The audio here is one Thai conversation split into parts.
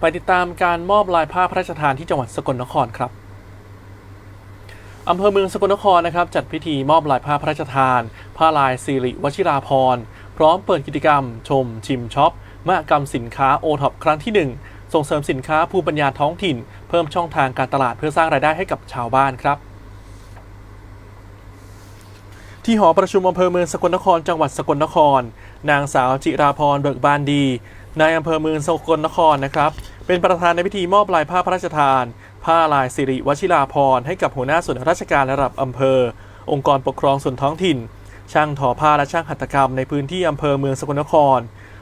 ไปติดตามการมอบลายผ้าพระราชทานที่จังหวัดสกลนครครับอำเภอเมืองสกลนครนะครับ จัดพิธีมอบลายผ้าพระราชทาน ผ้าลายสิริวชิราพรณ์พร้อมเปิดกิจกรรม ชม ชิมช็อปมหกรรมสินค้าโอท็อปครั้งที่ 1 ส่งเสริมสินค้าภูมิปัญญาท้องถิ่น เพิ่มช่องทางการตลาดเพื่อสร้างรายได้ให้กับชาวบ้านครับที่หอประชุมอำเภอเมืองสกลนครจังหวัดสกลนคร นางสาวจิราพรเบิกบานดี นายอำเภอเมืองสกลนครนะครับ เป็นประธานในพิธีมอบลายผ้าพระราชทาน ผ้าลายสิริวชิราพรณ์ให้กับหัวหน้าส่วนราชการระดับอำเภอ องค์กรปกครองส่วนท้องถิ่น ช่างทอผ้าและช่างหัตถกรรมในพื้นที่อำเภอเมืองสกลนคร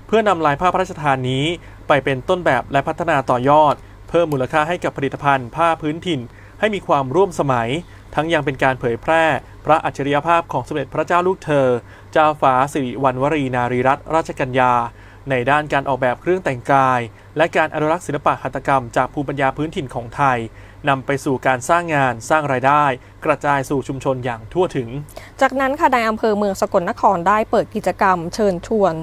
เพื่อนำลายผ้าพระราชทานนี้ ไปเป็นต้นแบบและพัฒนาต่อยอด เพิ่มมูลค่าให้กับผลิตภัณฑ์ ผ้าพื้นถิ่น ให้มีความร่วมสมัย ทั้งยังเป็นการเผยแพร่ พระอัจฉริยภาพของสมเด็จพระเจ้าลูกเธอ เจ้าฟ้าสิริวัณวรีนารีรัตนราชกัญญา ในด้านการออกแบบเครื่องแต่งกาย และการอนุรักษ์ศิลปะหัตถกรรมจากภูมิปัญญาพื้นถิ่นของไทยนำไปสู่การสร้างงานสร้างรายได้ กระจายสู่ชุมชนอย่างทั่วถึง จากนั้นค่ะนายอำเภอเมืองสกลนครได้เปิดกิจกรรม เชิญชวน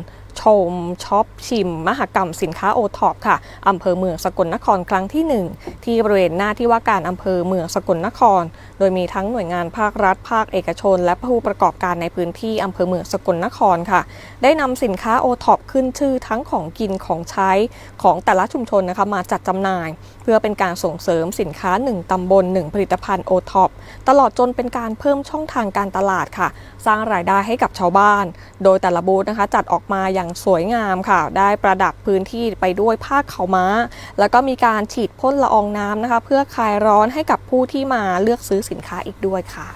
ชมช็อปชิม มหกรรมสินค้าโอท็อปค่ะอำเภอเมืองสกลนครครั้งที่ 1 ที่บริเวณหน้าที่ว่าการอำเภอเมืองสกลนคร โดยมีทั้งหน่วยงานภาครัฐ ภาคเอกชน และผู้ประกอบการในพื้นที่อำเภอเมืองสกลนครค่ะ ได้นำสินค้าโอท็อปขึ้นชื่อทั้งของกินของใช้ของแต่ละชุมชนนะคะมาจัดจำหน่าย เพื่อเป็นการส่งเสริมสินค้า 1ตำบล 1 ผลิตภัณฑ์โอท็อปตลอดจนเป็นการเพิ่มช่องทางการตลาดค่ะ สร้างรายได้ให้กับชาวบ้าน โดยแต่ละบูธนะคะจัดออกมาอย่างสวยงามค่ะ ได้ประดับพื้นที่ไปด้วยผ้าขาวม้า แล้วก็มีการฉีดพ่นละอองน้ำนะคะ เพื่อคลายร้อนให้กับผู้ที่มาเลือกซื้อสินค้าอีกด้วยค่ะ